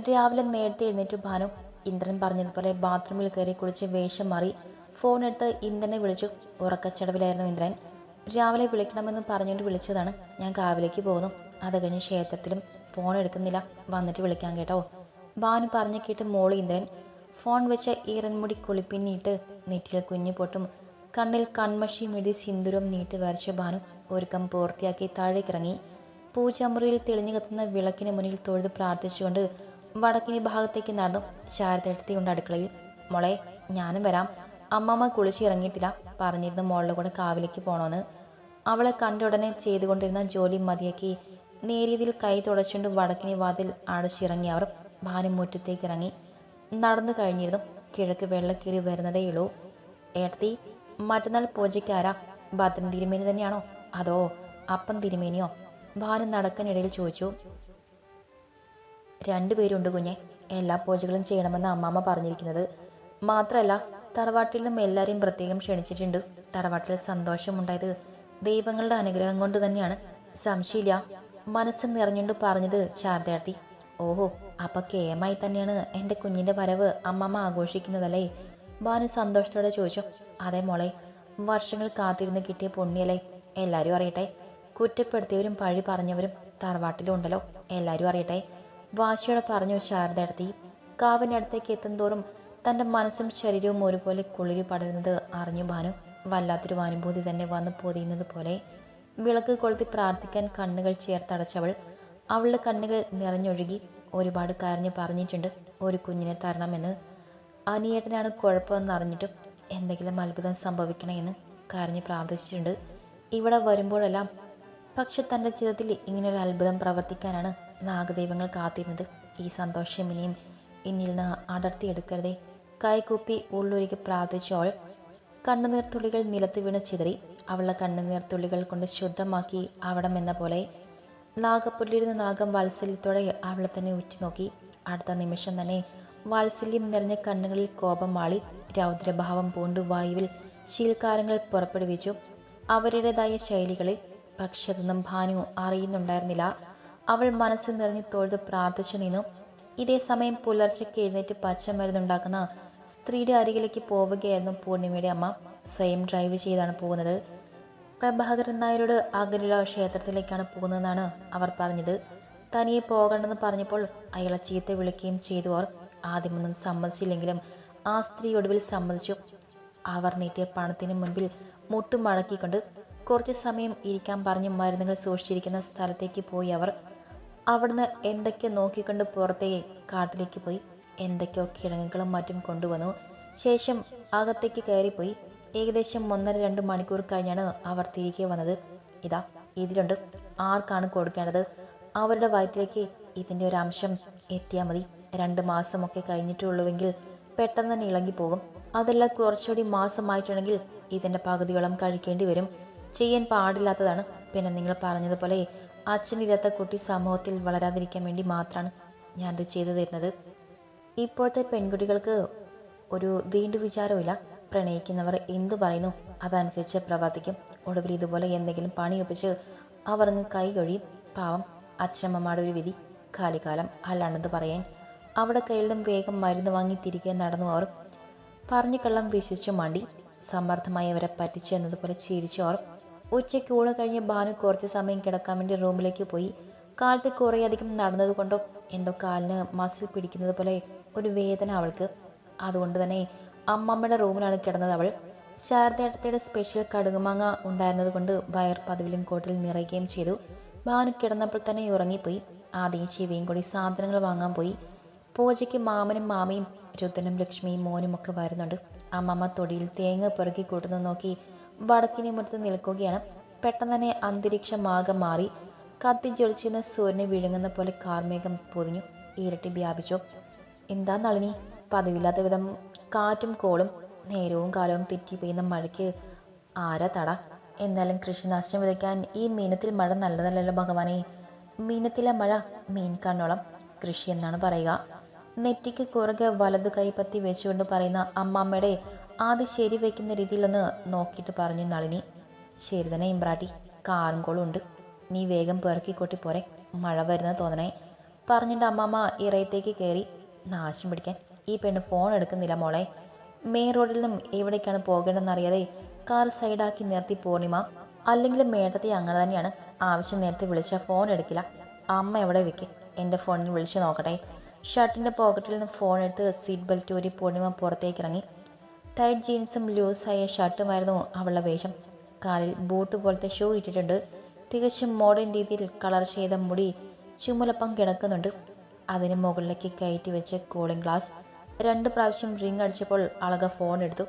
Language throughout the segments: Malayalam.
രാവിലെ നേരത്തെ എഴുന്നേറ്റ് ഭാനു. ഇന്ദ്രൻ പറഞ്ഞതുപോലെ ബാത്റൂമിൽ കയറി കുളിച്ച് വേഷം മാറി ഫോൺ എടുത്ത് ഇന്ദ്രനെ വിളിച്ചു. ഉറക്കച്ചടവിലായിരുന്നു ഇന്ദ്രൻ. രാവിലെ വിളിക്കണമെന്ന് പറഞ്ഞുകൊണ്ട് വിളിച്ചതാണ്. ഞാൻ കാവിലേക്ക് പോകുന്നു. അത് കഴിഞ്ഞ് ക്ഷേത്രത്തിലും ഫോൺ എടുക്കുന്നില്ല. വന്നിട്ട് വിളിക്കാൻ കേട്ടോ. ഭാനു പറഞ്ഞു കേട്ട് മോൾ ഇന്ദ്രൻ ഫോൺ വെച്ച ഈറൻമുടി കുളിപ്പിന്നിട്ട് നെറ്റിയിൽ കുഞ്ഞു പൊട്ടും. കണ്ണിൽ കൺമഷി മെതി സിന്ദൂരം നീട്ടി വരച്ച ഭാനു ഒരുക്കം പൂർത്തിയാക്കി താഴേക്കിറങ്ങി. പൂജാമുറിയിൽ തെളിഞ്ഞു കത്തുന്ന വിളക്കിന് മുന്നിൽ തൊഴുത് പ്രാർത്ഥിച്ചുകൊണ്ട് വടക്കിനി ഭാഗത്തേക്ക് നടന്നു. ശാരദയെടുത്തിയുണ്ട് അടുക്കളയിൽ മോളെ ഞാനും വരാം. അമ്മമ്മ കുളിച്ചിറങ്ങിയിട്ടില്ല പറഞ്ഞിരുന്നു മോളുടെ കൂടെ കാവിലേക്ക് പോണോന്ന്. അവളെ കണ്ട ഉടനെ ചെയ്തുകൊണ്ടിരുന്ന ജോലി മതിയാക്കി. നേരിയതിൽ കൈ തുടച്ചുകൊണ്ട് വടക്കിനി വാതിൽ അടച്ചിറങ്ങി അവർ ഭാനു മുറ്റത്തേക്ക് ഇറങ്ങി. നടന്നു കഴിഞ്ഞിരുന്നു. കിഴക്ക് വെള്ളക്കീറി വരുന്നതേയുള്ളൂ ഏട്ടത്തി മറ്റന്നാൾ പൂജയ്ക്കാരാ ഭദ്രൻ തിരുമേനി തന്നെയാണോ? അതോ അപ്പം തിരുമേനിയോ? ഭാനു നടക്കാനിടയിൽ ചോദിച്ചു. രണ്ടുപേരുണ്ട് കുഞ്ഞെ. എല്ലാ പൂജകളും ചെയ്യണമെന്ന് അമ്മാമ്മ പറഞ്ഞിരിക്കുന്നത്. മാത്രമല്ല തറവാട്ടിൽ നിന്നും എല്ലാവരെയും പ്രത്യേകം ക്ഷണിച്ചിട്ടുണ്ട്. തറവാട്ടിൽ സന്തോഷമുണ്ടായത് ദൈവങ്ങളുടെ അനുഗ്രഹം കൊണ്ട് തന്നെയാണ്. സംശയമില്ല. മനസ്സ് നിറഞ്ഞുകൊണ്ട് പറഞ്ഞത് ശാരദയാട്ടി ഓഹോ അപ്പൊ കേമായി തന്നെയാണ് എന്റെ കുഞ്ഞിന്റെ വരവ് അമ്മമ്മ ആഘോഷിക്കുന്നതല്ലേ? ഭാനു സന്തോഷത്തോടെ ചോദിച്ചു. അതേ മോളെ വർഷങ്ങൾ കാത്തിരുന്ന് കിട്ടിയ പുണ്യല്ലേ? എല്ലാവരും അറിയട്ടെ. കുറ്റപ്പെടുത്തിയവരും പഴി പറഞ്ഞവരും തറവാട്ടിലുണ്ടല്ലോ. എല്ലാവരും അറിയട്ടെ. വാശിയോടെ പറഞ്ഞു ശാരദയെടുത്തി കാവിനടുത്തേക്ക് എത്തുന്തോറും തന്റെ മനസ്സും ശരീരവും ഒരുപോലെ കുളിരി പടരുന്നത് അറിഞ്ഞു ഭാനു. വല്ലാത്തൊരു അനുഭൂതി തന്നെ വന്നു പൊതിയുന്നത് പോലെ വിളക്ക് കൊളുത്തി പ്രാർത്ഥിക്കാൻ കണ്ണുകൾ ചേർത്തടച്ചവൾ അവളുടെ കണ്ണുകൾ നിറഞ്ഞൊഴുകി ഒരുപാട് കരഞ്ഞു പറഞ്ഞിട്ടുണ്ട് ഒരു കുഞ്ഞിനെ തരണമെന്ന് അനിയേട്ടനാണ് കുഴപ്പമെന്ന് അറിഞ്ഞിട്ടും എന്തെങ്കിലും അത്ഭുതം സംഭവിക്കണമെന്ന് കരഞ്ഞ് പ്രാർത്ഥിച്ചിട്ടുണ്ട്. ഇവിടെ വരുമ്പോഴെല്ലാം പക്ഷെ തന്റെ ജീവിതത്തിൽ ഇങ്ങനൊരു അത്ഭുതം പ്രവർത്തിക്കാനാണ് നാഗദൈവങ്ങൾ കാത്തിരുന്നത് ഈ സന്തോഷം ഇനിയും എന്നിൽ നിന്ന് അടർത്തിയെടുക്കരുതേ. കൈകൂപ്പി ഉള്ളൊരുക്കി പ്രാർത്ഥിച്ചവൾ കണ്ണുനീർത്തുള്ളികൾ നിലത്ത് വീണ് ചിതറി അവളുടെ കണ്ണുനീർത്തുള്ളികൾ കൊണ്ട് ശുദ്ധമാക്കി അവിടം എന്ന പോലെ നാഗപ്പുല്ലിരുന്ന നാഗം വാത്സല്യത്തോടെ അവളെ തന്നെ ഉറ്റുനോക്കി. അടുത്ത നിമിഷം തന്നെ വാത്സല്യം നിറഞ്ഞ കണ്ണുകളിൽ കോപം വാളി രൗദ്രഭാവം പൂണ്ടു വായുവിൽ ശീൽക്കാരങ്ങൾ പുറപ്പെടുവിച്ചു. അവരുടേതായ ശൈലികളിൽ പക്ഷതൊന്നും ഭാനു അറിയുന്നുണ്ടായിരുന്നില്ല. അവൾ മനസ്സ് നിറഞ്ഞ് തൊഴുത് പ്രാർത്ഥിച്ചു നിന്നു. ഇതേ സമയം പുലർച്ചയ്ക്ക് എഴുന്നേറ്റ് പച്ചമരുന്നുണ്ടാക്കുന്ന സ്ത്രീയുടെ അരികിലേക്ക് പോവുകയായിരുന്നു പൂർണിമയുടെ അമ്മ. സ്വയം ഡ്രൈവ് ചെയ്താണ് പോകുന്നത്. പ്രഭാകരൻ നായരോട് അകലുള്ള ക്ഷേത്രത്തിലേക്കാണ് പോകുന്നതെന്നാണ് അവർ പറഞ്ഞത്. തനിയെ പോകണ്ടെന്ന് പറഞ്ഞപ്പോൾ അയാളെ ചീത്ത വിളിക്കുകയും ചെയ്തു. അവർ ആദ്യമൊന്നും സമ്മതിച്ചില്ലെങ്കിലും ആ സ്ത്രീ ഒടുവിൽ സമ്മതിച്ചു. അവർ നീട്ടിയ പണത്തിന് മുൻപിൽ മുട്ടുമടക്കിക്കൊണ്ട് കുറച്ച് സമയം ഇരിക്കാൻ പറഞ്ഞ് മരുന്നുകൾ സൂക്ഷിച്ചിരിക്കുന്ന സ്ഥലത്തേക്ക് പോയി അവർ അവിടുന്ന് എന്തൊക്കെയോ നോക്കിക്കൊണ്ട് പുറത്തേക്ക് കാട്ടിലേക്ക് പോയി എന്തൊക്കെയോ കിഴങ്ങുകളും മറ്റും കൊണ്ടുവന്നു. ശേഷം അകത്തേക്ക് കയറിപ്പോയി. ഏകദേശം ഒന്നര രണ്ട് മണിക്കൂർ കഴിഞ്ഞാണ് അവർ തിരികെ വന്നത്. ഇതാ ഇതിലുണ്ട്. ആർക്കാണ് കൊടുക്കേണ്ടത്? അവരുടെ വയറ്റിലേക്ക് ഇതിന്റെ ഒരു അംശം എത്തിയാൽ മതി. രണ്ട് മാസമൊക്കെ കഴിഞ്ഞിട്ടുള്ളൂവെങ്കിൽ പെട്ടെന്ന് തന്നെ ഇളകിപ്പോകും അതെല്ലാം കുറച്ചുകൂടി മാസമായിട്ടുണ്ടെങ്കിൽ ഇതിന്റെ പകുതിയോളം കഴിക്കേണ്ടി വരും. ചെയ്യാൻ പാടില്ലാത്തതാണ്. പിന്നെ നിങ്ങൾ പറഞ്ഞതുപോലെ അച്ഛനില്ലാത്ത കുട്ടി സമൂഹത്തിൽ വളരാതിരിക്കാൻ വേണ്ടി മാത്രമാണ് ഞാനത് ചെയ്തു തരുന്നത്. ഇപ്പോഴത്തെ പെൺകുട്ടികൾക്ക് ഒരു വീണ്ടു വിചാരമില്ല പ്രണയിക്കുന്നവർ എന്തു പറയുന്നു അതനുസരിച്ച് പ്രവർത്തിക്കും. ഒടുവിൽ ഇതുപോലെ എന്തെങ്കിലും പണിയൊപ്പിച്ച് അവർ അങ്ങ് കൈ കഴിയും പാവം അച്ഛനമ്മമാരുടെ ഒരു വിധി കാലികാലം അല്ലാണ്ടെന്ന് പറയാൻ അവിടെ നിന്നും വേഗം മരുന്ന് വാങ്ങി തിരികെ നടന്നു അവർ പറഞ്ഞു കള്ളം വിശ്വസിച്ചു മണ്ടി സമ്മർദ്ദമായി അവരെ പറ്റിച്ചു എന്നതുപോലെ ചിരിച്ചു അവർ ഉച്ചയ്ക്ക് ഊണ് കഴിഞ്ഞ് ഭാനു കുറച്ച് സമയം കിടക്കാൻ വേണ്ടി റൂമിലേക്ക് പോയി. കാലത്ത് കുറേയധികം നടന്നതുകൊണ്ടോ എന്തോ കാലിന് മസിൽ പിടിക്കുന്നത് പോലെ ഒരു വേദന അവൾക്ക്. അതുകൊണ്ട് തന്നെ അമ്മമ്മയുടെ റൂമിലാണ് കിടന്നത് അവൾ. ശാരദേട്ടത്തയുടെ സ്പെഷ്യൽ കടുകുമാങ്ങ ഉണ്ടായിരുന്നത് കൊണ്ട് വയർ പതിവിലും കോട്ടിൽ നിറയുകയും ചെയ്തു. ഭാനു കിടന്നപ്പോൾ തന്നെ ഉറങ്ങിപ്പോയി. ആദ്യം ശിവയും കൂടി സാധനങ്ങൾ വാങ്ങാൻ പോയി. പൂജയ്ക്ക് മാമനും മാമയും രുദ്രനും ലക്ഷ്മിയും മോനും ഒക്കെ വരുന്നുണ്ട്. അമ്മമ്മ തൊടിയിൽ തേങ്ങ പിറക്കി കൂട്ടുന്നത് നോക്കി വടക്കിനി മുറ്റത്ത് നിൽക്കുകയാണ്. പെട്ടെന്ന് തന്നെ അന്തരീക്ഷം ആകെ മാറി കത്തി ജ്വലിച്ചിരുന്ന സൂര്യനെ വിഴുങ്ങുന്ന പോലെ കാർമേഘം പൊതിഞ്ഞു ഇരട്ടി വ്യാപിച്ചു. എന്താ നളിനി? പതിവില്ലാത്ത വിധം കാറ്റും കോളും നേരവും കാലവും തെറ്റി പെയ്യുന്ന മഴയ്ക്ക് ആരാ തട? എന്നാലും കൃഷിനാശം വിതയ്ക്കാൻ ഈ മീനത്തിൽ മഴ നല്ലതല്ലല്ലോ ഭഗവാനെ. മീനത്തിലെ മഴ മീൻ കണ്ണോളം കൃഷി എന്നാണ് പറയുക. നെറ്റിക്ക് കുറുകെ വലതു കൈപ്പത്തി വെച്ചുകൊണ്ട് പറയുന്ന അമ്മാമ്മയുടെ ആദ്യ ശരി വയ്ക്കുന്ന രീതിയിലൊന്ന് നോക്കിയിട്ട് പറഞ്ഞു നളിനി ശരി തന്നെ ഇമ്പ്രാട്ടി കാറും കോളും ഉണ്ട്. നീ വേഗം പെറുക്കിക്കൊട്ടി പോരെ. മഴ വരുന്ന തോന്നണേ. പറഞ്ഞിട്ട് അമ്മാമ്മ ഇറയത്തേക്ക് കയറി നാശം പിടിക്കാൻ. ഈ പെണ്ണ് ഫോൺ എടുക്കുന്നില്ല മോളെ. മെയിൻ റോഡിൽ നിന്നും എവിടേക്കാണ് പോകേണ്ടതെന്നറിയാതെ കാർ സൈഡാക്കി നിർത്തി പൂർണിമ. അല്ലെങ്കിൽ മേടത്തെ അങ്ങനെ തന്നെയാണ്. ആവശ്യം നേരത്തെ വിളിച്ചാൽ ഫോൺ എടുക്കില്ല. അമ്മ എവിടെ വെക്കേ? എന്റെ ഫോണിൽ വിളിച്ച് നോക്കട്ടെ. ഷർട്ടിന്റെ പോക്കറ്റിൽ നിന്ന് ഫോൺ എടുത്ത് സീറ്റ് ബെൽറ്റ് ഊരി പൂർണിമ പുറത്തേക്ക് ഇറങ്ങി. ടൈറ്റ് ജീൻസും ലൂസായ ഷർട്ടുമായിരുന്നു അവളുടെ വേഷം. കാലിൽ ബൂട്ട് പോലത്തെ ഷൂ ഇട്ടിട്ടുണ്ട്. തികച്ചും മോഡേൺ രീതിയിൽ കളർ ചെയ്ത മുടി ചുമലപ്പം കിടക്കുന്നുണ്ട്. അതിന് മുകളിലേക്ക് കയറ്റി വെച്ച് കൂളിംഗ് ഗ്ലാസ്. രണ്ട് പ്രാവശ്യം റിങ് അടിച്ചപ്പോൾ അളക ഫോൺ എടുത്തു.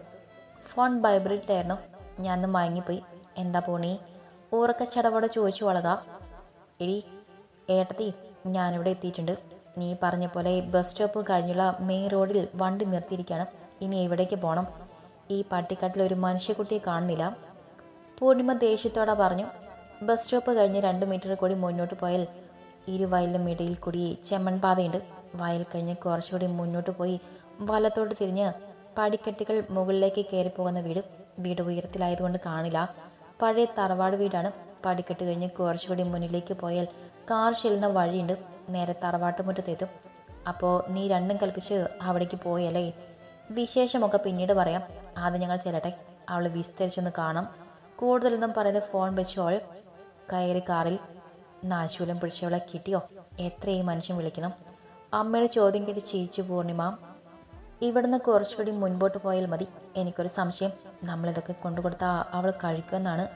ഫോൺ വൈബ്രേറ്റ് ആയിരുന്നു ഞാൻ മയങ്ങിപ്പോയി. എന്താ പോണി? ഊറക്ക ചടവോടെ ചോദിച്ചു അളക. എടി ഏട്ടത്തി ഞാനിവിടെ എത്തിയിട്ടുണ്ട്. നീ പറഞ്ഞ പോലെ ബസ് സ്റ്റോപ്പ് കഴിഞ്ഞുള്ള മെയിൻ റോഡിൽ വണ്ടി നിർത്തിയിരിക്കുകയാണ്. ഇനി എവിടേക്ക് പോകണം ഈ പട്ടിക്കാട്ടിൽ ഒരു മനുഷ്യക്കുട്ടിയെ കാണുന്നില്ല. പൂർണിമ ദേഷ്യത്തോടെ പറഞ്ഞു ബസ് സ്റ്റോപ്പ് കഴിഞ്ഞ് രണ്ട് മീറ്റർ കൂടി മുന്നോട്ട് പോയാൽ ഇരുവയലിനും ഇടയിൽ കൂടി ചെമ്മൺപാതയുണ്ട് വയൽ കഴിഞ്ഞ് കുറച്ചുകൂടി മുന്നോട്ട് പോയി വലത്തോട്ട് തിരിഞ്ഞ് പടിക്കെട്ടുകൾ മുകളിലേക്ക് കയറി പോകുന്ന വീട്. വീട് ഉയരത്തിലായതുകൊണ്ട് കാണില്ല. പഴയ തറവാട് വീടാണ്. പടിക്കെട്ട് കഴിഞ്ഞ് കുറച്ചുകൂടി മുന്നിലേക്ക് പോയാൽ കാർ ചെല്ലുന്ന വഴിയുണ്ട്. നേരെ തറവാട്ടുമുറ്റത്തെത്തും. അപ്പോൾ നീ രണ്ടും കൽപ്പിച്ച് അവിടേക്ക് പോയല്ലേ? വിശേഷമൊക്കെ പിന്നീട് പറയാം. ആദ്യം ഞങ്ങൾ ചെല്ലട്ടെ. അവൾ വിസ്തരിച്ചൊന്ന് കാണാം. കൂടുതലൊന്നും പറയുന്ന ഫോൺ വെച്ചോൾ കയറി കാറിൽ നാശൂലം പിടിച്ചവളെ കിട്ടിയോ? എത്ര ഈ മനുഷ്യൻ വിളിക്കണം? അമ്മയുടെ ചോദ്യം കേട്ട് ചിരിച്ചു പൂർണിമ ഇവിടുന്ന് കുറച്ചുകൂടി മുൻപോട്ട് പോയാൽ മതി. എനിക്കൊരു സംശയം. നമ്മളിതൊക്കെ കൊണ്ടുകൊടുത്താൽ അവൾ കഴിക്കുമെന്നാണ്.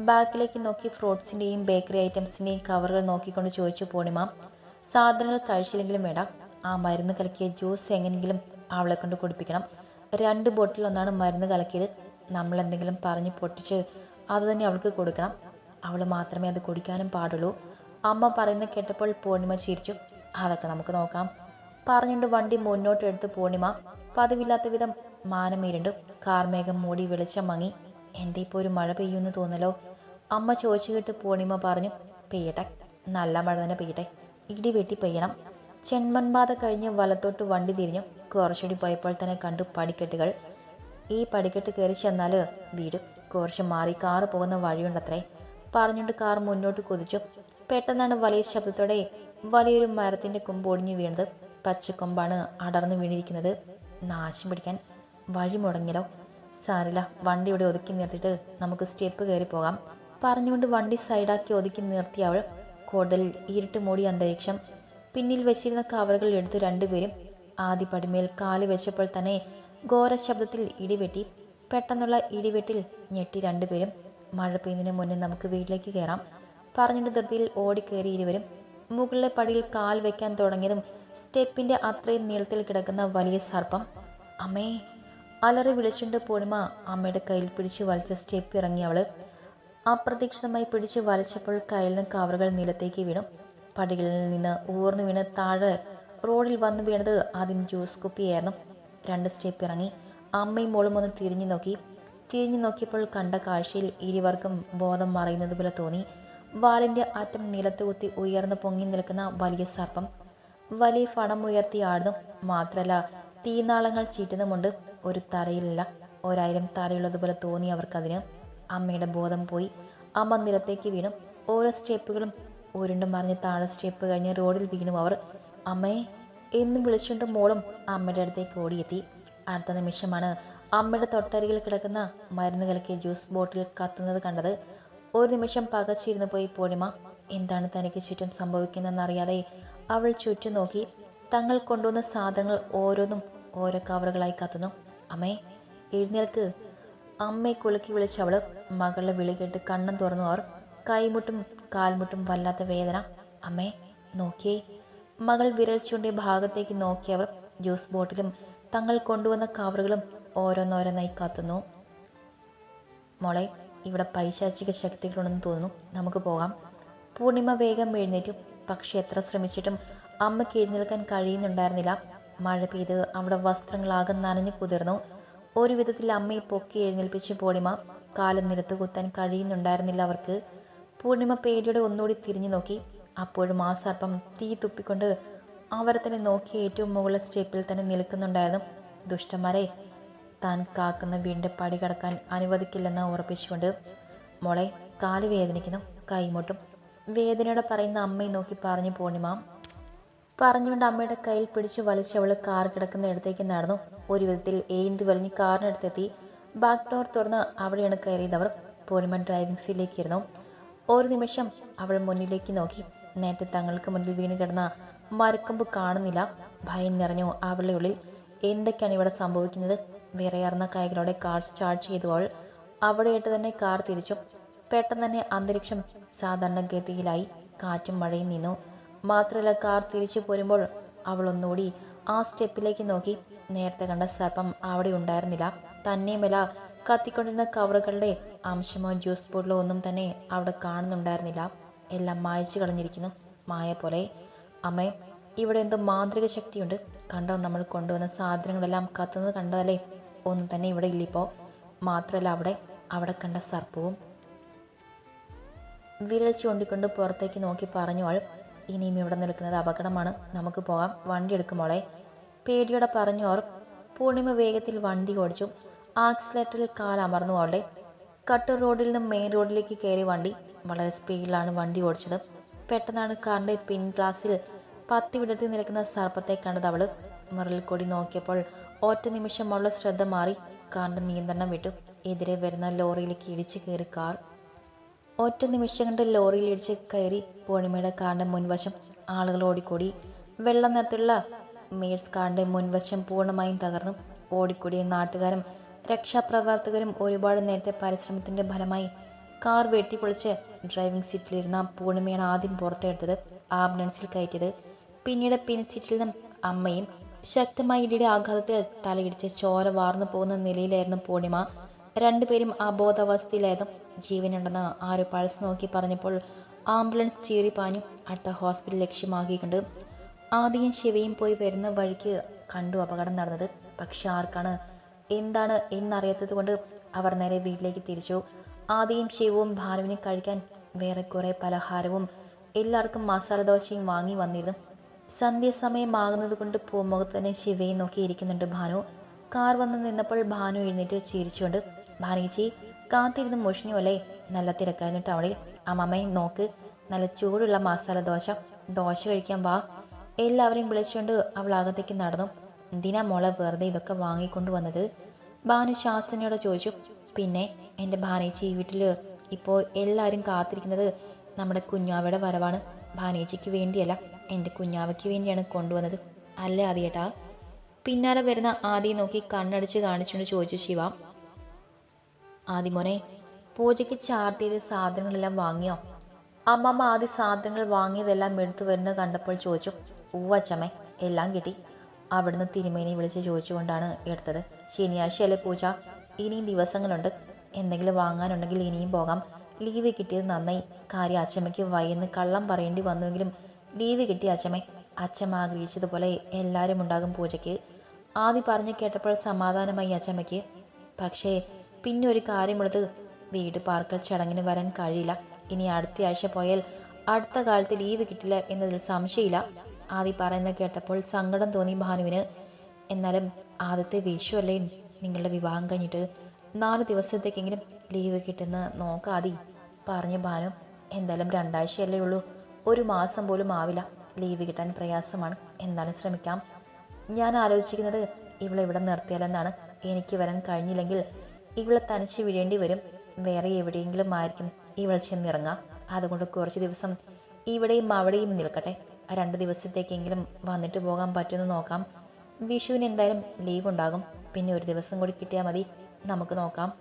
ബാക്കിലേക്ക് നോക്കി ഫ്രൂട്ട്സിന്റെയും ബേക്കറി ഐറ്റംസിന്റെയും കവറുകൾ നോക്കിക്കൊണ്ട് ചോദിച്ചു പൂർണിമ സാധനങ്ങൾ കഴിച്ചില്ലെങ്കിലും വേണ്ട. ആ മരുന്ന് കലക്കിയ ജ്യൂസ് എങ്ങനെയെങ്കിലും അവളെ കൊണ്ട് കുടിപ്പിക്കണം. രണ്ട് ബോട്ടിൽ ഒന്നാണ് മരുന്ന് കലക്കിയത്. നമ്മൾ എന്തെങ്കിലും പറഞ്ഞ് പൊട്ടിച്ച് അത് തന്നെ അവൾക്ക് കൊടുക്കണം. അവൾ മാത്രമേ അത് കുടിക്കാനും പാടുള്ളൂ. അമ്മ പറയുന്നത് കേട്ടപ്പോൾ പൂർണിമ ചിരിച്ചു. അതൊക്കെ നമുക്ക് നോക്കാം. പറഞ്ഞുകൊണ്ട് വണ്ടി മുന്നോട്ട് എടുത്ത് പൂർണിമ പതിവില്ലാത്ത വിധം മാനമീരുണ്ട്. കാർമേഘം മൂടി വെളിച്ചം മങ്ങി. എന്റെ ഇപ്പോൾ ഒരു മഴ പെയ്യുമെന്ന് തോന്നലോ? അമ്മ ചോദിച്ചു കേട്ട് പൂർണിമ പറഞ്ഞു പെയ്യട്ടെ. നല്ല മഴ തന്നെ പെയ്യട്ടെ. ഇടി വെട്ടി പെയ്യണം. ചെന്മൺപാത കഴിഞ്ഞ് വലത്തോട്ട് വണ്ടി തിരിഞ്ഞു. കുറച്ചുകൂടി പോയപ്പോൾ തന്നെ കണ്ടു പടിക്കെട്ടുകൾ. ഈ പടിക്കെട്ട് കയറി ചെന്നാൽ വീട്. കുറച്ച് മാറി കാറ് പോകുന്ന വഴിയുണ്ടത്രേ. പറഞ്ഞുകൊണ്ട് കാർ മുന്നോട്ട് കുതിച്ചു. പെട്ടെന്നാണ് വലിയ ശബ്ദത്തോടെ വലിയൊരു മരത്തിന്റെ കൊമ്പ് ഒടിഞ്ഞു വീണത്. പച്ചക്കൊമ്പാണ് അടർന്നു വീണിരിക്കുന്നത്. നാശം പിടിക്കാൻ വഴി മുടങ്ങിലോ സാരില്ല വണ്ടി ഇവിടെ ഒതുക്കി നിർത്തിയിട്ട് നമുക്ക് സ്റ്റെപ്പ് കയറി പോകാം. പറഞ്ഞുകൊണ്ട് വണ്ടി സൈഡാക്കി ഒതുക്കി നിർത്തിയ അവൾ. കൂടുതൽ ഇരുട്ട് മൂടി അന്തരീക്ഷം പിന്നിൽ വെച്ചിരുന്ന കവറുകൾ എടുത്തു രണ്ടുപേരും ആദ്യ പടിമേൽ കാൽ വെച്ചപ്പോൾ തന്നെ ഘോര ശബ്ദത്തിൽ ഇടിവെട്ടി പെട്ടെന്നുള്ള ഇടിവെട്ടിൽ ഞെട്ടി രണ്ടുപേരും മഴ പെയ്യുന്നതിന് മുന്നേ നമുക്ക് വീട്ടിലേക്ക് കയറാം പറഞ്ഞിട്ട് ധൃതിയിൽ ഓടിക്കയറി ഇരുവരും മുകളിലെ പടിയിൽ കാൽ വെക്കാൻ തുടങ്ങിയതും സ്റ്റെപ്പിന്റെ അത്രയും നീളത്തിൽ കിടക്കുന്ന വലിയ സർപ്പം. അമ്മേ അലറി വിളിച്ചുകൊണ്ട് പൂർണിമ. അമ്മയുടെ കയ്യിൽ പിടിച്ചു വലിച്ച സ്റ്റെപ്പ് ഇറങ്ങി അവൾ അപ്രതീക്ഷിതമായി പിടിച്ചു വലിച്ചപ്പോൾ കയ്യിൽ നിന്ന് കവറുകൾ നിലത്തേക്ക് വീണു. പടികളിൽ നിന്ന് ഊർന്നു വീണ് താഴെ റോഡിൽ വന്ന് വീണത് ആദ്യം ജ്യൂസ് കുപ്പിയായിരുന്നു. രണ്ട് സ്റ്റെപ്പ് ഇറങ്ങി അമ്മയും മോളും ഒന്ന് തിരിഞ്ഞു നോക്കി. തിരിഞ്ഞു നോക്കിയപ്പോൾ കണ്ട കാഴ്ചയിൽ ഇരുവർക്കും ബോധം മറയുന്നത് പോലെ തോന്നി. വാലിന്റെ അറ്റം നിലത്ത് കുത്തി ഉയർന്നു പൊങ്ങി നിൽക്കുന്ന വലിയ സർപ്പം. വലിയ ഫണം ഉയർത്തി ആടുന്നു. മാത്രമല്ല തീനാളങ്ങൾ ചീറ്റുന്നുമുണ്ട് ഒരു തറയിലല്ല. ഒരായിരം തറയുള്ളതുപോലെ തോന്നി അവർക്കതിന്. അമ്മയുടെ ബോധം പോയി. അമ്മ നിലത്തേക്ക് വീണു. ഓരോ സ്റ്റെപ്പുകളും ഉരുണ്ടും മറിഞ്ഞ് താഴെ സ്റ്റെപ്പ് കഴിഞ്ഞ് റോഡിൽ വീണു അവർ. അമ്മയെ എന്ന് വിളിച്ചുകൊണ്ട് മോളും അമ്മയുടെ അടുത്തേക്ക് ഓടിയെത്തി. അടുത്ത നിമിഷമാണ് അമ്മയുടെ തൊട്ടരികിൽ കിടക്കുന്ന മരുന്ന് കലക്കിയ ജ്യൂസ് ബോട്ടിൽ കത്തുന്നത് കണ്ടത്. ഒരു നിമിഷം പകച്ചിരുന്ന് പോയി പൂർണിമ എന്താണ് തനിക്ക് ചുറ്റും സംഭവിക്കുന്നതെന്നറിയാതെ അവൾ ചുറ്റും നോക്കി. തങ്ങൾ കൊണ്ടുവന്ന സാധനങ്ങൾ ഓരോന്നും ഓരോ കവറുകളായി കത്തുന്നു. അമ്മേ എഴുന്നേൽക്ക്. അമ്മയെ കുലുക്കി വിളിച്ച് അവൾ മകളുടെ വിളി കേട്ട് കണ്ണും തുറന്നു. അവർ കൈമുട്ടും കാൽമുട്ടും വല്ലാത്ത വേദന. അമ്മേ നോക്കിയേ. മകൾ വിരൽ ചൂണ്ടി ഭാഗത്തേക്ക് നോക്കിയവർ ജ്യൂസ് ബോട്ടിലും തങ്ങൾ കൊണ്ടുവന്ന കവറുകളും ഓരോന്നോരോന്നായി കത്തുന്നു. മോളെ ഇവിടെ പൈശാചിക ശക്തികളുണ്ടെന്ന് തോന്നുന്നു. നമുക്ക് പോകാം. പൂർണിമ വേഗം എഴുന്നേറ്റു. പക്ഷെ എത്ര ശ്രമിച്ചിട്ടും അമ്മയ്ക്ക് എഴുന്നേൽക്കാൻ കഴിയുന്നുണ്ടായിരുന്നില്ല. മഴ പെയ്ത് അവിടെ വസ്ത്രങ്ങളാകെ നനഞ്ഞു കുതിർന്നു. ഒരു വിധത്തിൽ അമ്മയെ പൊക്കി എഴുന്നേൽപ്പിച്ച് പൂർണിമ കാലം നിരത്ത് കുത്താൻ കഴിയുന്നുണ്ടായിരുന്നില്ല അവർക്ക്. പൂർണിമ പേടിയോടെ ഒന്നുകൂടി തിരിഞ്ഞു നോക്കി. അപ്പോഴും ആ സർപ്പം തീ തുപ്പിക്കൊണ്ട് അവർ തന്നെ നോക്കി ഏറ്റവും മുകളിലെ സ്റ്റെപ്പിൽ തന്നെ നിൽക്കുന്നുണ്ടായിരുന്നു. ദുഷ്ടന്മാരെ താൻ കാക്കുന്ന വീടിന്റെ പടി കടക്കാൻ അനുവദിക്കില്ലെന്ന് ഉറപ്പിച്ചുകൊണ്ട് മോളെ കാൽ വേദനിക്കുന്നു കൈമുട്ടും. വേദനയോടെ പറയുന്ന അമ്മയെ നോക്കി പറഞ്ഞു പൂർണിമ. പറഞ്ഞുകൊണ്ട് അമ്മയുടെ കയ്യിൽ പിടിച്ച് വലിച്ചവൾ കാർ കിടക്കുന്ന ഇടത്തേക്ക് നടന്നു. ഒരു വിധത്തിൽ ഏന്തി വലിഞ്ഞ് കാറിനടുത്തെത്തി. ബാക്ക് ഡോർ തുറന്ന് അവിടെയാണ് കയറിയതവർ. പൂർണിമ ഡ്രൈവിംഗ് സീറ്റിലേക്ക് ഇരുന്നു. ഒരു നിമിഷം അവൾ മുന്നിലേക്ക് നോക്കി. നേരത്തെ തങ്ങൾക്ക് മുന്നിൽ വീണ് കിടന്ന മരക്കൊമ്പ് കാണുന്നില്ല. ഭയം നിറഞ്ഞു അവളുടെ ഉള്ളിൽ എന്തൊക്കെയാണ് ഇവിടെ സംഭവിക്കുന്നത്? വിറയാർന്ന കൈകളോടെ കാർ സ്റ്റാർട്ട് ചെയ്തു അവൾ അവിടെയായിട്ട് തന്നെ കാർ തിരിച്ചു. പെട്ടെന്ന് തന്നെ അന്തരീക്ഷം സാധാരണഗതിയിലായി കാറ്റും മഴയും നിന്നു. മാത്രമല്ല കാർ തിരിച്ചു പോരുമ്പോൾ അവൾ ഒന്നുകൂടി ആ സ്റ്റെപ്പിലേക്ക് നോക്കി. നേരത്തെ കണ്ട സർപ്പം അവിടെ ഉണ്ടായിരുന്നില്ല. തന്നെയുമല്ല കത്തിക്കൊണ്ടിരുന്ന കവറുകളുടെ അംശമോ ജ്യൂസ് ബോട്ടിലോ ഒന്നും തന്നെ അവിടെ കാണുന്നുണ്ടായിരുന്നില്ല. എല്ലാം മായച്ചു കളഞ്ഞിരിക്കുന്നു. മായ പോലെ. അമ്മേ ഇവിടെ എന്തോ മാന്ത്രിക ശക്തിയുണ്ട്. കണ്ടോ നമ്മൾ കൊണ്ടുവന്ന സാധനങ്ങളെല്ലാം കത്തുന്നത് കണ്ടതല്ലേ? ഒന്നും തന്നെ ഇവിടെ ഇല്ലിപ്പോൾ മാത്രമല്ല അവിടെ അവിടെ കണ്ട സർപ്പവും. വിരൽ ചൂണ്ടിക്കൊണ്ട് പുറത്തേക്ക് നോക്കി പറഞ്ഞു ആൾ ഇനിയും ഇവിടെ നിൽക്കുന്നത് അപകടമാണ്. നമുക്ക് പോകാം. വണ്ടി എടുക്കുമോളെ പേടിയോടെ പറഞ്ഞു അവർ പൂർണിമ വേഗത്തിൽ വണ്ടി ഓടിച്ചു. ആക്സിലേറ്ററിൽ കാൽ അവളുടെ കട്ടർ റോഡിൽ നിന്ന് മെയിൻ റോഡിലേക്ക് കയറി വണ്ടി വളരെ സ്പീഡിലാണ് വണ്ടി ഓടിച്ചത്. പെട്ടെന്നാണ് കാറിന്റെ പിൻ ഗ്ലാസ്സിൽ പത്തി വിടർത്തി നിൽക്കുന്ന സർപ്പത്തെ കണ്ടത് അവൾ മുറിൽ കൂടി നോക്കിയപ്പോൾ ഒറ്റ നിമിഷം ശ്രദ്ധ മാറി കാറിന്റെ നിയന്ത്രണം വിട്ടു. എതിരെ വരുന്ന ലോറിയിലേക്ക് ഇടിച്ചു കയറി കാർ. ഒറ്റ നിമിഷം കണ്ട് ലോറിയിൽ ഇടിച്ച് കയറി പൂർണിമയുടെ കാറിന്റെ മുൻവശം ആളുകൾ ഓടിക്കൂടി. വെള്ള നിറത്തിലുള്ള മേഴ്സ് കാറിന്റെ മുൻവശം പൂർണമായും തകർന്നു. ഓടിക്കൂടിയ നാട്ടുകാരും രക്ഷാപ്രവർത്തകരും ഒരുപാട് നേരത്തെ പരിശ്രമത്തിന്റെ ഫലമായി കാർ വെട്ടിപ്പൊളിച്ച് ഡ്രൈവിംഗ് സീറ്റിലിരുന്ന പൂർണിമയാണ് ആദ്യം പുറത്തെടുത്തത്. ആംബുലൻസിൽ കയറ്റിയത്. പിന്നീട് പിൻ സീറ്റിൽ നിന്നും അമ്മയും ശക്തമായ ഇടിയുടെ ആഘാതത്തിൽ തലയിടിച്ച് ചോര വാർന്നു പോകുന്ന നിലയിലായിരുന്നു പൂർണിമ രണ്ടുപേരും അബോധാവസ്ഥയിലായിരുന്നു ജീവനുണ്ടെന്ന് ആരോ പൾസ് നോക്കി പറഞ്ഞപ്പോൾ ആംബുലൻസ് ചീറി പാഞ്ഞു. അടുത്ത ഹോസ്പിറ്റൽ ലക്ഷ്യമാക്കിയിട്ടുണ്ട് ആദ്യം ശിവയും പോയി വരുന്ന വഴിക്ക് കണ്ടു അപകടം നടന്നത്. പക്ഷെ ആർക്കാണ് എന്താണ് എന്നറിയാത്തത് കൊണ്ട് അവർ നേരെ വീട്ടിലേക്ക് തിരിച്ചു. ആദ്യം ശിവവും ഭാനുവിനും കഴിക്കാൻ വേറെ കുറെ പലഹാരവും എല്ലാവർക്കും മസാല ദോശയും വാങ്ങി വന്നിരുന്നു. സന്ധ്യാസമയമാകുന്നത് കൊണ്ട് പൂമുഖത്ത് തന്നെ ശിവയെ നോക്കി ഇരിക്കുന്നുണ്ട് ഭാനു. കാർ വന്ന് നിന്നപ്പോൾ ഭാനു എഴുന്നേറ്റ് ചിരിച്ചുകൊണ്ട് ഭാനേച്ചി കാത്തിരുന്ന് മുഷിഞ്ഞു അല്ലേ? നല്ല തിരക്കായിരുന്നു ടൗണിൽ അമ്മമ്മയും നോക്ക്. നല്ല ചൂടുള്ള മസാല ദോശ. ദോശ കഴിക്കാൻ വാ. എല്ലാവരെയും വിളിച്ചുകൊണ്ട് അവൾ അകത്തേക്ക് നടന്നു. എന്തിനാ മോളെ വെറുതെ ഇതൊക്കെ വാങ്ങിക്കൊണ്ട് വന്നത്? ഭാനു ശാസ്ത്രനോട് ചോദിച്ചു. പിന്നെ എന്റെ ഭാനേച്ചി ഈ വീട്ടിൽ ഇപ്പോൾ എല്ലാവരും കാത്തിരിക്കുന്നത് നമ്മുടെ കുഞ്ഞാവയുടെ വരവാണ്. ഭാനേച്ചിക്ക് വേണ്ടിയല്ല എന്റെ കുഞ്ഞാവയ്ക്ക് വേണ്ടിയാണ് കൊണ്ടുവന്നത്. അല്ലേ ആദ്യേട്ടാ? പിന്നാലെ വരുന്ന ആദി നോക്കി കണ്ണടിച്ച് കാണിച്ചുകൊണ്ട് ചോദിച്ചു ശിവ. ആദിമോനെ പൂജയ്ക്ക് ചാർട്ട് സാധനങ്ങളെല്ലാം വാങ്ങിയോ? അമ്മമ്മ ആദ്യ സാധനങ്ങൾ വാങ്ങിയതെല്ലാം എടുത്തു വരുന്നത് കണ്ടപ്പോൾ ചോദിച്ചു. ഊവച്ചമ്മേ എല്ലാം കിട്ടി. അവിടുന്ന് തിരുമേനി വിളിച്ച് ചോദിച്ചുകൊണ്ടാണ് എടുത്തത്. ശനിയാഴ്ചയല്ലേ പൂജ? ഇനിയും ദിവസങ്ങളുണ്ട്. എന്തെങ്കിലും വാങ്ങാനുണ്ടെങ്കിൽ ഇനിയും പോകാം. ലീവ് കിട്ടിയത് നന്നായി. കാര്യം അച്ചമ്മയ്ക്ക് വയ്യെന്ന് കള്ളം പറയേണ്ടി വന്നുവെങ്കിലും ലീവ് കിട്ടിയ അച്ചമ്മ അച്ചമ്മ ആഗ്രഹിച്ചതുപോലെ എല്ലാവരും ഉണ്ടാകും പൂജയ്ക്ക്. ആദ്യം പറഞ്ഞു കേട്ടപ്പോൾ സമാധാനമായി അച്ചമ്മയ്ക്ക്. പക്ഷേ പിന്നെ ഒരു കാര്യമുള്ളത് വീട് പാർക്കൽ ചടങ്ങിന് വരാൻ കഴിയില്ല. ഇനി അടുത്ത ആഴ്ച പോയാൽ അടുത്ത കാലത്ത് ലീവ് കിട്ടില്ല എന്നതിൽ സംശയമില്ല. ആദി പറയുന്നത് കേട്ടപ്പോൾ സങ്കടം തോന്നി ഭാനുവിന്. എന്നാലും ആദ്യത്തെ വിഷു അല്ലേ നിങ്ങളുടെ വിവാഹം കഴിഞ്ഞിട്ട് നാല് ദിവസത്തേക്കെങ്കിലും ലീവ് കിട്ടുന്ന നോക്കാതി പറഞ്ഞു ഭാനു. എന്തായാലും രണ്ടാഴ്ചയല്ലേ ഉള്ളൂ. ഒരു മാസം പോലും ആവില്ല. ലീവ് കിട്ടാൻ പ്രയാസമാണ്. എന്നാലും ശ്രമിക്കാം. ഞാൻ ആലോചിക്കുന്നത് ഇവളെ ഇവിടെ നിർത്തിയാലെന്നാണ്. എനിക്ക് വരാൻ കഴിഞ്ഞില്ലെങ്കിൽ ഇവളെ തനിച്ച് വിടേണ്ടി വരും. വേറെ എവിടെയെങ്കിലും ആയിരിക്കും ഇവൾ ചെന്നിറങ്ങുക. അതുകൊണ്ട് കുറച്ച് ദിവസം ഇവിടെയും അവിടെയും നിൽക്കട്ടെ. രണ്ട് ദിവസത്തേക്കെങ്കിലും വന്നിട്ട് പോകാൻ പറ്റുമെന്ന് നോക്കാം. വിഷുവിന് എന്തായാലും ലീവ് ഉണ്ടാകും. പിന്നെ ഒരു ദിവസം കൂടി കിട്ടിയാൽ മതി. നമുക്ക് നോക്കാം.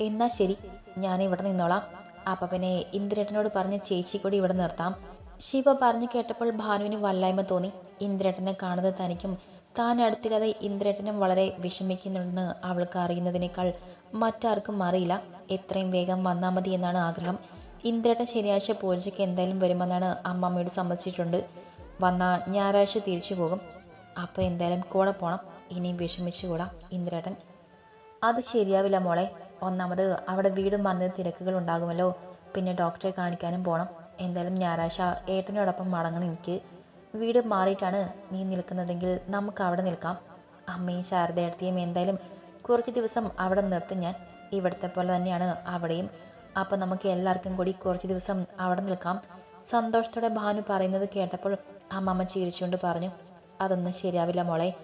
എന്നാൽ ശരി. ഞാൻ ഇവിടെ നിന്നോളാം. അപ്പം പിന്നെ ഇന്ദ്രേട്ടനോട് പറഞ്ഞ് ചേച്ചി കൂടി ഇവിടെ നിർത്താം. ശിവ പറഞ്ഞു കേട്ടപ്പോൾ ഭാനുവിന് വല്ലായ്മ തോന്നി. ഇന്ദ്രേട്ടനെ കാണുന്നത് തനിക്കും താൻ അടുത്തില്ലാതെ ഇന്ദ്രേട്ടനും വളരെ വിഷമിക്കുന്നുണ്ടെന്ന് അവൾക്ക് അറിയുന്നതിനേക്കാൾ മറ്റാർക്കും അറിയില്ല. എത്രയും വേഗം വന്നാൽ മതി എന്നാണ് ആഗ്രഹം. ഇന്ദ്രേട്ടൻ ശനിയാഴ്ച പൂജയ്ക്ക് എന്തായാലും വരുമെന്നാണ് അമ്മമ്മയോട് സമ്മതിച്ചിട്ടുണ്ട്. വന്നാൽ ഞായറാഴ്ച തിരിച്ചു പോകും. അപ്പോൾ എന്തായാലും കൂടെ പോകണം ഇനിയും വിഷമിച്ചുകൂടാം ഇന്ദ്രേട്ടൻ. അത് ശരിയാവില്ല മോളെ. ഒന്നാമത് അവിടെ വീടും മറന്ന് തിരക്കുകൾ ഉണ്ടാകുമല്ലോ. പിന്നെ ഡോക്ടറെ കാണിക്കാനും പോകണം എന്തായാലും ഞായറാഴ്ച ഏട്ടനോടൊപ്പം മടങ്ങണം എനിക്ക്. വീട് മാറിയിട്ടാണ് നീ നിൽക്കുന്നതെങ്കിൽ നമുക്ക് അവിടെ നിൽക്കാം. അമ്മയും ശാരദയടുത്തിയും എന്തായാലും കുറച്ച് ദിവസം അവിടെ നിർത്തി ഞാൻ. ഇവിടുത്തെ പോലെ തന്നെയാണ് അവിടെയും. അപ്പം നമുക്ക് എല്ലാവർക്കും കൂടി കുറച്ച് ദിവസം അവിടെ നിൽക്കാം. സന്തോഷത്തോടെ ഭാനു പറയുന്നത് കേട്ടപ്പോൾ അമ്മമ്മ ചിരിച്ചുകൊണ്ട് പറഞ്ഞു അതൊന്നും ശരിയാവില്ല മോളെ.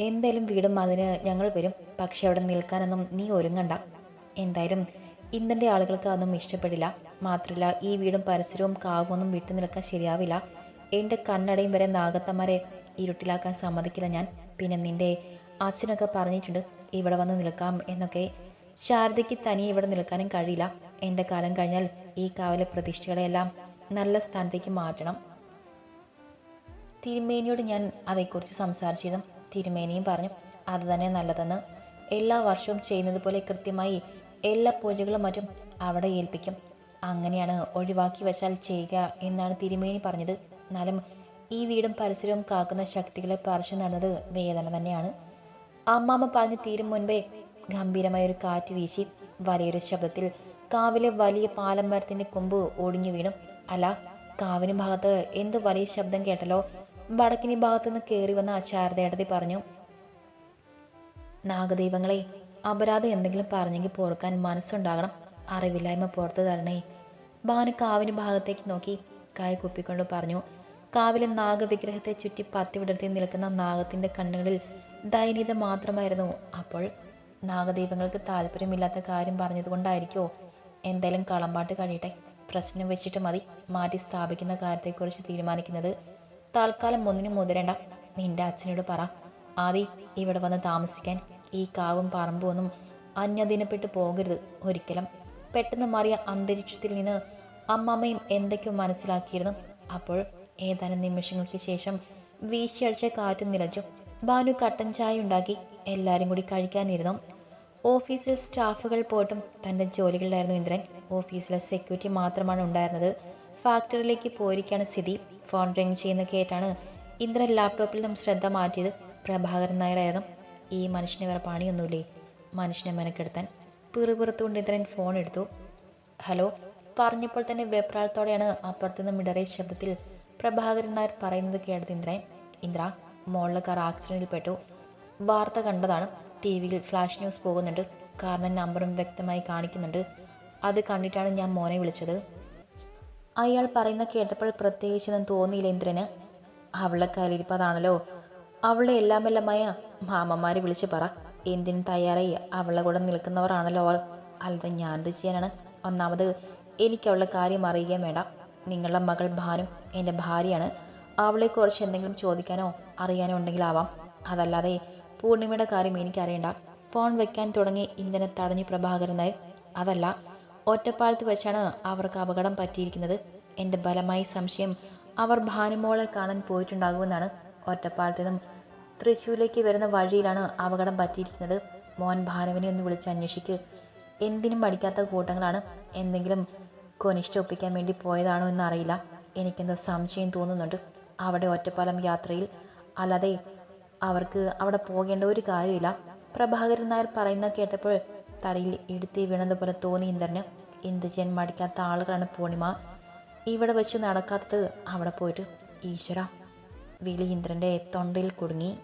എന്തായാലും വീടും അതിന് ഞങ്ങൾ വരും. പക്ഷെ അവിടെ നിൽക്കാനൊന്നും നീ ഒരുങ്ങണ്ട. എന്തായാലും ഇന്നത്തെ ആളുകൾക്ക് അതൊന്നും ഇഷ്ടപ്പെടില്ല. മാത്രമല്ല ഈ വീടും പരിസരവും കാവുമൊന്നും വിട്ടു നിൽക്കാൻ ശരിയാവില്ല. എന്റെ കണ്ണടയും വരെ നാഗത്തമാരെ ഇരുട്ടിലാക്കാൻ സമ്മതിക്കില്ല ഞാൻ. പിന്നെ നിന്റെ അച്ഛനൊക്കെ പറഞ്ഞിട്ടുണ്ട് ഇവിടെ വന്ന് നിൽക്കാം എന്നൊക്കെ. ശാരദയ്ക്ക് തനിയെ ഇവിടെ നിൽക്കാനും കഴിയില്ല. എന്റെ കാലം കഴിഞ്ഞാൽ ഈ കാവിലെ പ്രതിഷ്ഠകളെല്ലാം നല്ല സ്ഥാനത്തേക്ക് മാറ്റണം. തിരുമേനിയോട് ഞാൻ അതേക്കുറിച്ച് സംസാരിച്ചതും തിരുമേനിയും പറഞ്ഞു അത് തന്നെ നല്ലതെന്ന്. എല്ലാ വർഷവും ചെയ്യുന്നത് പോലെ കൃത്യമായി എല്ലാ പൂജകളും മറ്റും അവിടെ ഏൽപ്പിക്കും. അങ്ങനെയാണ് ഒഴിവാക്കി വച്ചാൽ ചെയ്യുക എന്നാണ് തിരുമേനി പറഞ്ഞത്. എന്നാലും ഈ വീടും പരിസരവും കാക്കുന്ന ശക്തികളെ പറിച്ചു നടന്നത് വേദന തന്നെയാണ്. അമ്മാമ്മ പറഞ്ഞ് തീരും മുൻപേ ഗംഭീരമായ ഒരു കാറ്റ് വീശി വലിയൊരു ശബ്ദത്തിൽ കാവിലെ വലിയ പാലം മരത്തിന്റെ കൊമ്പ് ഒടിഞ്ഞു വീണു. അല്ല കാവിന് ഭാഗത്ത് എന്ത് വലിയ ശബ്ദം കേട്ടല്ലോ? വടക്കിനി ഭാഗത്തുനിന്ന് കയറി വന്ന ശാരദയടതി പറഞ്ഞു നാഗദൈവങ്ങളെ അപരാധം എന്തെങ്കിലും പറഞ്ഞെങ്കിൽ പോർക്കാൻ മനസ്സുണ്ടാകണം. അറിവില്ലായ്മ പുറത്തു തരണേ. ഭാനു കാവിന് ഭാഗത്തേക്ക് നോക്കി കൈ കുപ്പിക്കൊണ്ട് പറഞ്ഞു കാവിലെ നാഗവിഗ്രഹത്തെ ചുറ്റി പത്തി വിടർത്തി നിൽക്കുന്ന നാഗത്തിന്റെ കണ്ണുകളിൽ ദയനീയത മാത്രമായിരുന്നു. അപ്പോൾ നാഗദൈവങ്ങൾക്ക് താല്പര്യമില്ലാത്ത കാര്യം പറഞ്ഞതുകൊണ്ടായിരിക്കോ എന്തായാലും കളമ്പാട്ട് കഴിയട്ടെ. പ്രശ്നം വെച്ചിട്ട് മതി. മാറ്റി സ്ഥാപിക്കുന്ന കാര്യത്തെക്കുറിച്ച് തീരുമാനിക്കുന്നത്. താൽക്കാലം ഒന്നിനും മുതിരണ്ട. നിന്റെ അച്ഛനോട് പറ. ആദി ഇവിടെ വന്ന് താമസിക്കാൻ ഈ കാവും പറമ്പും ഒന്നും അന്യദിനപ്പെട്ടു പോകരുത് ഒരിക്കലും. പെട്ടെന്ന് മാറിയ അന്തരീക്ഷത്തിൽ നിന്ന് അമ്മമ്മയും എന്തൊക്കെയോ മനസ്സിലാക്കിയിരുന്നു. അപ്പോൾ ഏതാനും നിമിഷങ്ങൾക്ക് ശേഷം വീശിയടിച്ച കാറ്റ് നിലച്ചു ബാനു കട്ടൻ ചായ ഉണ്ടാക്കി എല്ലാവരും കൂടി കഴിക്കാനിരുന്നു. ഓഫീസിൽ സ്റ്റാഫുകൾ പോയിട്ടും തന്റെ ജോലികളിലായിരുന്നു ഇന്ദ്രൻ. ഓഫീസിലെ സെക്യൂരിറ്റി മാത്രമാണ് ഉണ്ടായിരുന്നത്. ഫാക്ടറിയിലേക്ക് പോയിരിക്കുകയാണ് സ്ഥിതി. ഫോൺ റിങ് ചെയ്യുന്ന കേട്ടാണ് ഇന്ദ്രൻ ലാപ്ടോപ്പിൽ നിന്നും ശ്രദ്ധ മാറ്റിയത്. പ്രഭാകരൻ നായരായിരുന്നു. ഈ മനുഷ്യന് വേറെ പണിയൊന്നുമില്ലേ? മനുഷ്യനെ മെനക്കെടുത്താൻ. പിറുപിറുത്തുകൊണ്ട് ഇന്ദ്രൻ ഫോൺ എടുത്തു. ഹലോ പറഞ്ഞപ്പോൾ തന്നെ വെപ്രാളത്തോടെയാണ് അപ്പുറത്തു നിന്ന് മിടറിയ ശബ്ദത്തിൽ പ്രഭാകരൻ നായർ പറയുന്നത് കേട്ടത് ഇന്ദ്രൻ. ഇന്ദ്ര മോളിലെ കാർ ആക്സിഡന്റിൽ പെട്ടു. വാർത്ത കണ്ടതാണ്. ടി വിയിൽ ഫ്ലാഷ് ന്യൂസ് പോകുന്നുണ്ട്. കാരണം നമ്പറും വ്യക്തമായി കാണിക്കുന്നുണ്ട്. അത് കണ്ടിട്ടാണ് ഞാൻ മോനെ വിളിച്ചത്. അയാൾ പറയുന്ന കേട്ടപ്പോൾ പ്രത്യേകിച്ചൊന്നും തോന്നിയില്ല ഇന്ദ്രന്. അവളുടെ കയ്യിലിരിപ്പതാണല്ലോ അവളുടെ എല്ലാമെല്ലാമായ മാമന്മാരെ വിളിച്ച് പറ. എന്തിനും തയ്യാറായി അവളെ കൂടെ നിൽക്കുന്നവരാണല്ലോ അവർ. അല്ലാതെ ഞാൻ എന്ത് ചെയ്യാനാണ്? ഒന്നാമത് എനിക്ക് അവളുടെ കാര്യം അറിയുകയും വേണ്ട. നിങ്ങളുടെ മകൾ ഭാനു എന്റെ ഭാര്യയാണ്. അവളെക്കുറിച്ച് എന്തെങ്കിലും ചോദിക്കാനോ അറിയാനോ ഉണ്ടെങ്കിലാവാം അതല്ലാതെ പൂർണിമയുടെ കാര്യം എനിക്കറിയണ്ട. ഫോൺ വെക്കാൻ തുടങ്ങി ഇന്ധനം തടഞ്ഞു പ്രഭാകരൻ നായർ. അതല്ല ഒറ്റപ്പാലത്ത് വെച്ചാണ് അവർക്ക് അപകടം പറ്റിയിരിക്കുന്നത്. എന്റെ ബലമായി സംശയം അവർ ഭാനുമോളെ കാണാൻ പോയിട്ടുണ്ടാകുമെന്നാണ് ഒറ്റപ്പാലത്ത് നിന്നും തൃശ്ശൂരിലേക്ക് വരുന്ന വഴിയിലാണ് അപകടം പറ്റിയിരിക്കുന്നത്. മോൻ ഭാനുവിനെ ഒന്ന് വിളിച്ച് അന്വേഷിക്ക്. എന്തിനും പഠിക്കാത്ത കൂട്ടങ്ങളാണ്. എന്തെങ്കിലും കൊനിഷ്ഠ ഒപ്പിക്കാൻ വേണ്ടി പോയതാണോ എന്നറിയില്ല. എനിക്കെന്തോ സംശയം തോന്നുന്നുണ്ട്. അവിടെ ഒറ്റപ്പാലം യാത്രയിൽ. അല്ലാതെ അവർക്ക് അവിടെ പോകേണ്ട ഒരു കാര്യമില്ല. പ്രഭാകരൻ നായർ പറയുന്ന കേട്ടപ്പോൾ തലയിൽ ഇടുത്തി വീണതുപോലെ തോന്നി ഇന്ദ്രന്. ചെയ്യാൻ മടിക്കാത്ത ആളുകളാണ് പൂർണിമ. ഇവിടെ വെച്ച് നടക്കാത്തത് അവിടെ പോയിട്ട് ഈശ്വര. വിളി ഇന്ദ്രന്റെ തൊണ്ടയിൽ കുടുങ്ങി.